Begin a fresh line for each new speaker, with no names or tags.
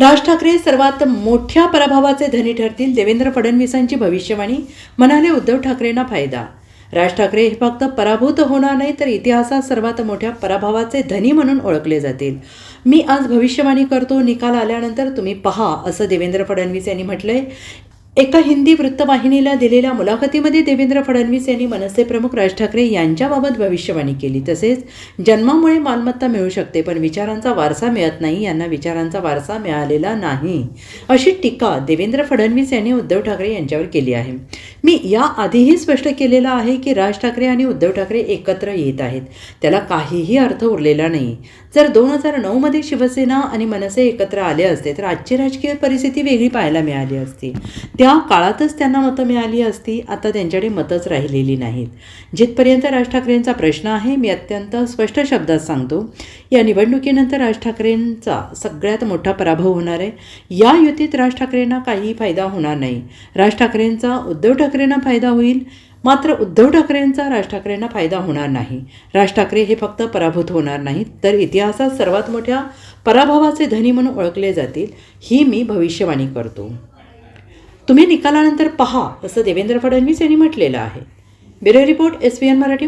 राज ठाकरे सर्वात मोठ्या पराभवाचे धनी ठरतील देवेंद्र फडणवीसांची भविष्यवाणी म्हणाले उद्धव ठाकरेंना फायदा. राज ठाकरे हे फक्त पराभूत होणार नाही तर इतिहासात सर्वात मोठ्या पराभवाचे धनी म्हणून ओळखले जातील. मी आज भविष्यवाणी करतो निकाल आल्यानंतर तुम्ही पहा असं देवेंद्र फडणवीस यांनी म्हटलंय. एका हिंदी वृत्तवाहिनीला दिलेल्या मुलाखतीमध्ये देवेंद्र फडणवीस यांनी मनसे प्रमुख राज ठाकरे यांच्याबाबत भविष्यवाणी केली. तसेच जन्मामुळे मालमत्ता मिळू शकते पण विचारांचा वारसा मिळत नाही यांना विचारांचा वारसा मिळालेला नाही अशी टीका देवेंद्र फडणवीस यांनी उद्धव ठाकरे यांच्यावर केली आहे. मी याआधीही स्पष्ट केलेलं आहे की राज ठाकरे आणि उद्धव ठाकरे एकत्र येत आहेत. त्याला काहीही अर्थ उरलेला नाही. जर दोन हजार नऊमध्ये शिवसेना आणि मनसे एकत्र आले असते तर आजची राजकीय परिस्थिती वेगळी पाहायला मिळाली असती. त्या काळातच त्यांना मतं मिळाली असती. आता त्यांच्याकडे मतच राहिलेली नाहीत. जिथपर्यंत राज ठाकरेंचा प्रश्न आहे मी अत्यंत स्पष्ट शब्दात सांगतो या निवडणुकीनंतर राज ठाकरेंचा सगळ्यात मोठा पराभव होणार आहे. या युतीत राज ठाकरेंना काहीही फायदा होणार नाही. राज ठाकरेंचा उद्धव ठाकरेंना फायदा होईल? मात्र उद्धव ठाकरेंचा राज ठाकरेंना फायदा होणार नाही. राज ठाकरे हे फक्त पराभूत होणार नाहीत तर इतिहासात सर्वात मोठ्या पराभवाचे धनी म्हणून ओळखले जातील ही मी भविष्यवाणी करतो. तुम्ही निकालानंतर पहा असं देवेंद्र फडणवीस यांनी म्हटलेलं आहे. Bureau report S P N Marathi